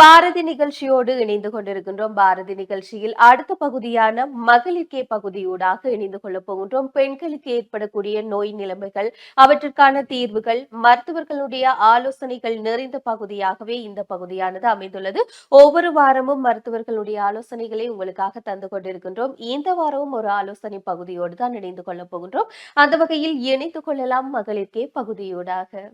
பாரதி நிகழ்ச்சியோடு இணைந்து கொண்டிருக்கின்றோம். பாரதி நிகழ்ச்சியில் அடுத்த பகுதியான மகளிர்கே பகுதியூடாக இணைந்து கொள்ளப் போகின்றோம். பெண்களுக்கு ஏற்படக்கூடிய நோய் நிலைமைகள் அவற்றிற்கான தீர்வுகள் மருத்துவர்களுடைய ஆலோசனைகள் நிறைந்த பகுதியாகவே இந்த பகுதியானது அமைந்துள்ளது. ஒவ்வொரு வாரமும் மருத்துவர்களுடைய ஆலோசனைகளை உங்களுக்காக தந்து கொண்டிருக்கின்றோம். இந்த வாரமும் ஒரு ஆலோசனை பகுதியோடு தான் இணைந்து கொள்ளப் போகின்றோம். அந்த வகையில் இணைந்து கொள்ளலாம் மகளிர்கே பகுதியூடாக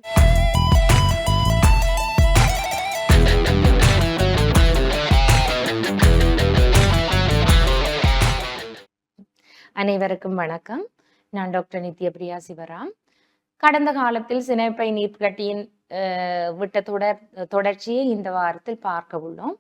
அனைவருக்கும் வணக்கம். நான் டாக்டர் நித்யபிரியா சிவராம். கடந்த காலத்தில் சினைப்பை நீர்க்கட்டியின் விட்ட தொடர் தொடர்ச்சியை இந்த வாரத்தில் பார்க்க உள்ளோம்.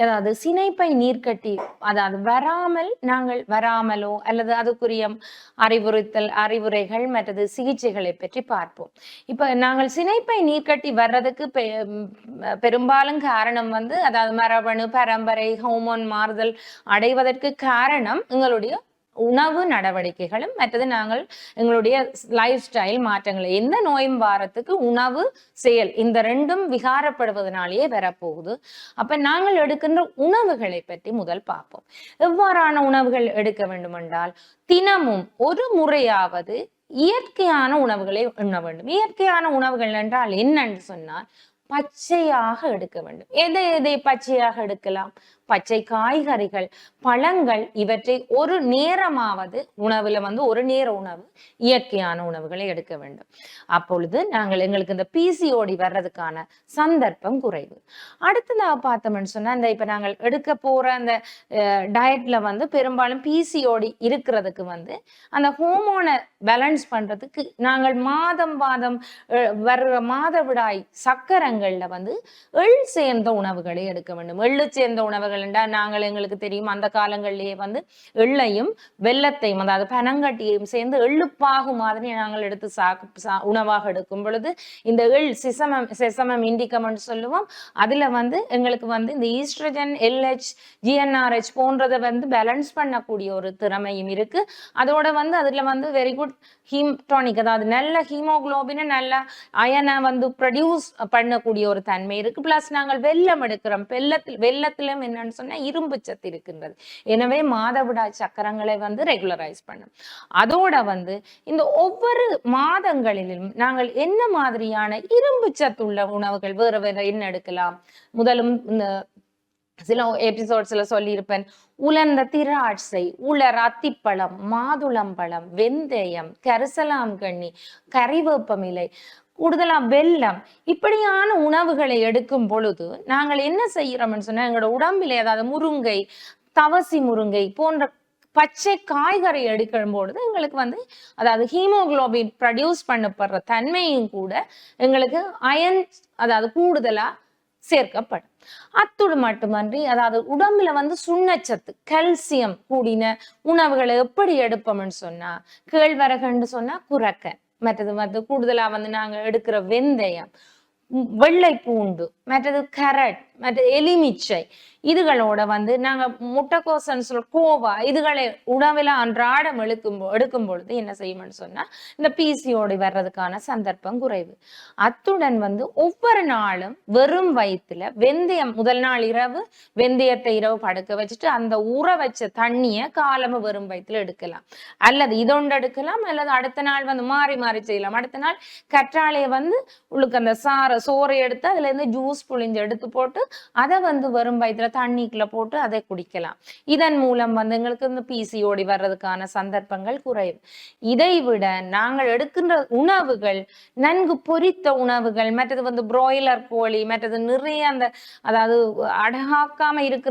அதாவது சினைப்பை நீர்க்கட்டி அதாவது வராமல் நாங்கள் வராமலோ அல்லது அதுக்குரிய அறிவுறுத்தல் அறிவுரைகள் மற்றது சிகிச்சைகளை பற்றி பார்ப்போம். இப்போ நாங்கள் சினைப்பை நீர்க்கட்டி வர்றதுக்கு பெ- பெரும்பாலும் காரணம் வந்து அதாவது மரபணு பரம்பரை ஹோமோன் மாறுதல் அடைவதற்கு காரணம் எங்களுடைய உணவு நடவடிக்கைகளும் மற்றது நாங்கள் எங்களுடைய லைஃப் ஸ்டைல் மாற்றங்கள் எந்த நோயும் வாரத்துக்கு உணவு செயல் இந்த ரெண்டும் விகாரப்படுவதனாலேயே வரப்போகுது. அப்ப நாங்கள் எடுக்கின்ற உணவுகளை பற்றி முதல் பார்ப்போம். எவ்வாறான உணவுகள் எடுக்க வேண்டும் என்றால் தினமும் ஒரு முறையாவது இயற்கையான உணவுகளை உண்ண வேண்டும். இயற்கையான உணவுகள் என்றால் என்னன்னு சொன்னால் பச்சையாக எடுக்க வேண்டும். எதை எதை பச்சையாக எடுக்கலாம்? பச்சை காய்கறிகள் பழங்கள் இவற்றை ஒரு நேரமாவது உணவுல வந்து ஒரு நேர உணவு இயற்கையான உணவுகளை எடுக்க வேண்டும். அப்பொழுது நாங்கள் எங்களுக்கு இந்த பிசிஓடி வர்றதுக்கான சந்தர்ப்பம் குறைவு. அடுத்ததாக பார்த்தோம்னு சொன்னா இந்த இப்ப நாங்கள் எடுக்க போற அந்த டயட்ல வந்து பெரும்பாலும் பிசிஓடி இருக்கிறதுக்கு வந்து அந்த ஹோமோனை பேலன்ஸ் பண்றதுக்கு நாங்கள் மாதம் மாதம் வர்ற மாதவிடாய் நேரங்களில் வந்து எள் சேர்ந்த உணவுகளை எடுக்க வேண்டும். எள்ளு சேர்ந்த உணவுகள் என்றால் நாங்கள் எங்களுக்கு தெரியும் அந்த காலங்களிலேயே வந்து எள்ளையும் வெள்ளத்தையும் அதாவது பனங்கட்டியையும் சேர்ந்து எள்ளுப்பாகு மாதிரி நாங்கள் எடுத்து சா- உணவாக எடுக்கும் பொழுது இந்த எள் சிசமம் செசமம் இண்டிகம்னு சொல்லுவோம். அதுல வந்து எங்களுக்கு வந்து இந்த ஈஸ்ட்ரஜன் எல்ஹெச் ஜிஎன்ஆர்ஹெச் போன்றதை வந்து பேலன்ஸ் பண்ணக்கூடிய ஒரு திறமையும் இருக்கு. அதோட வந்து அதுல வந்து வெரி குட் ஹீம் டானிக் அதாவது நல்ல ஹீமோகுளோபினை நல்ல அயனை வந்து ப்ரொடியூஸ் பண்ணக்கூடிய ஒரு தன்மை இருக்கு. பிளஸ் நாங்கள் வெள்ளம் எடுக்கிறோம். வெள்ளத்தில் வெள்ளத்திலும் என்னன்னு சொன்னா இரும்பு சத்து இருக்கின்றது. எனவே மாதவிடாய் சக்கரங்களை வந்து ரெகுலரைஸ் பண்ணும். அதோட வந்து இந்த ஒவ்வொரு மாதங்களிலும் நாங்கள் என்ன மாதிரியான இரும்பு சத்துள்ள உணவுகள் வேற வேற என்ன எடுக்கலாம். முதலும் இந்த சில எபிசோட்ஸ்ல சொல்லியிருப்பேன். உலர்ந்த திராட்சை உலர் அத்திப்பழம் மாதுளம்பழம் வெந்தயம் கரிசலாங்கண்ணி கறிவேப்பமிலை கூடுதலாக வெல்லம். இப்படியான உணவுகளை எடுக்கும் பொழுது நாங்கள் என்ன செய்கிறோம்னு சொன்னால் எங்களோட உடம்பில் ஏதாவது முருங்கை தவசி முருங்கை போன்ற பச்சை காய்கறி எடுக்கும் பொழுது எங்களுக்கு வந்து அதாவது ஹீமோகுளோபின் ப்ரொடியூஸ் பண்ணப்படுற தன்மையும் கூட எங்களுக்கு அயன் அதாவது கூடுதலாக சேர்க்கப்படும். அத்தோடு மட்டுமன்றி அதாவது உடம்புல வந்து சுண்ணச்சத்து கல்சியம் கூடின உணவுகளை எப்படி எடுப்போம்னு சொன்னா கேழ்வரகுன்னு சொன்னா குரக்க மற்றது மற்ற கூடுதலா வந்து நாங்க எடுக்கிற வெந்தயம் வெள்ளை பூண்டு மற்றது கரட் மற்ற எலுமிச்சை இதுகளோட வந்து நாங்க முட்டைக்கோசன்னு சொல் கோவா இதுகளை உணவில் அன்றாடம் எடுக்கும் எடுக்கும் பொழுது என்ன செய்யும்னு சொன்னா இந்த பிசிஓடி வர்றதுக்கான சந்தர்ப்பம் குறைவு. அத்துடன் வந்து ஒவ்வொரு நாளும் வெறும் வயிற்றுல வெந்தயம் முதல் நாள் இரவு வெந்தயத்தை இரவு படுக்க வச்சுட்டு அந்த ஊற வச்ச தண்ணியை காலம வெறும் வயிற்றுல எடுக்கலாம். அல்லது இதொண்டு எடுக்கலாம் அல்லது அடுத்த நாள் வந்து மாறி மாறி செய்யலாம். அடுத்த நாள் கற்றாழையை வந்து உள்ளுக்கு அந்த சாறை சோறை எடுத்து அதுல இருந்து ஜூஸ் புழிஞ்சு எடுத்து போட்டு அதை வந்து வெறும் வயிற்றுல தண்ணிக்குள்ள போட்டு அதை குடிக்கலாம். இதன் மூலம் வந்து எங்களுக்கு இந்த பிசிஓடி வர்றதுக்கான சந்தர்ப்பங்கள் குறையும். இதை விட நாங்கள் எடுக்கின்ற உணவுகள் நன்கு பொரித்த உணவுகள் மற்றது வந்து புரோய்லர் கோழி மற்றது நிறைய அந்த அதாவது அடகாக்காம இருக்கிற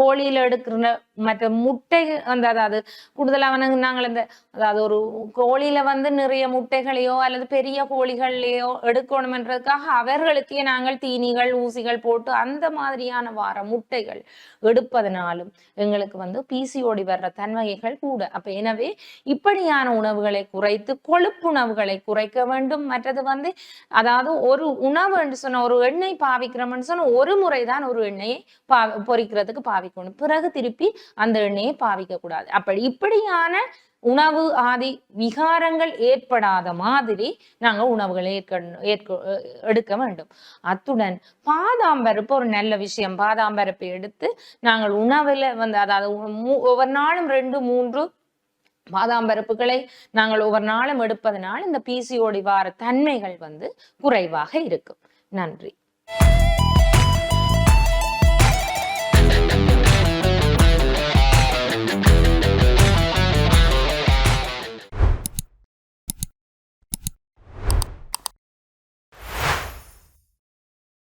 கோழியில எடுக்கிற மற்ற முட்டை அந்த அதாவது கூடுதலாக வந்து நாங்கள் இந்த அதாவது ஒரு கோழியில வந்து நிறைய முட்டைகளையோ அல்லது பெரிய கோழிகள்லையோ எடுக்கணும்ன்றதுக்காக அவர்களுக்கே நாங்கள் தீனிகள் ஊசிகள் போட்டு அந்த மாதிரியான வார முட்டைகள் எடுப்பதனாலும் எங்களுக்கு வந்து பிசிஓடி வர்ற தன்மைகள் கூட. அப்ப எனவே இப்படியான உணவுகளை குறைத்து கொழுப்புணவுகளை குறைக்க வேண்டும். மற்றது வந்து அதாவது ஒரு உணவு என்று சொன்ன ஒரு எண்ணெய் பாவிக்கிறோம்னு சொன்ன ஒரு முறைதான் ஒரு எண்ணெயை பா பொறிக்கிறதுக்கு பாவிக்கணும். பிறகு திருப்பி அந்த எண்ணெயை பாவிக்க கூடாது அப்படி இப்படியான உணவு ஆதி விகாரங்கள் ஏற்படாத மாதிரி நாங்கள் உணவுகளை ஏற்க ஏற்க எடுக்க வேண்டும். அத்துடன் பாதாம் பருப்பு ஒரு நல்ல விஷயம். பாதாம் பருப்பை எடுத்து நாங்கள் உணவுல வந்து அதாவது ஒவ்வொரு நாளும் ரெண்டு மூன்று பாதாம் பருப்புகளை நாங்கள் ஒவ்வொரு நாளும் எடுப்பதனால் இந்த பிசிஓடி வார தன்மைகள் வந்து குறைவாக இருக்கும். நன்றி.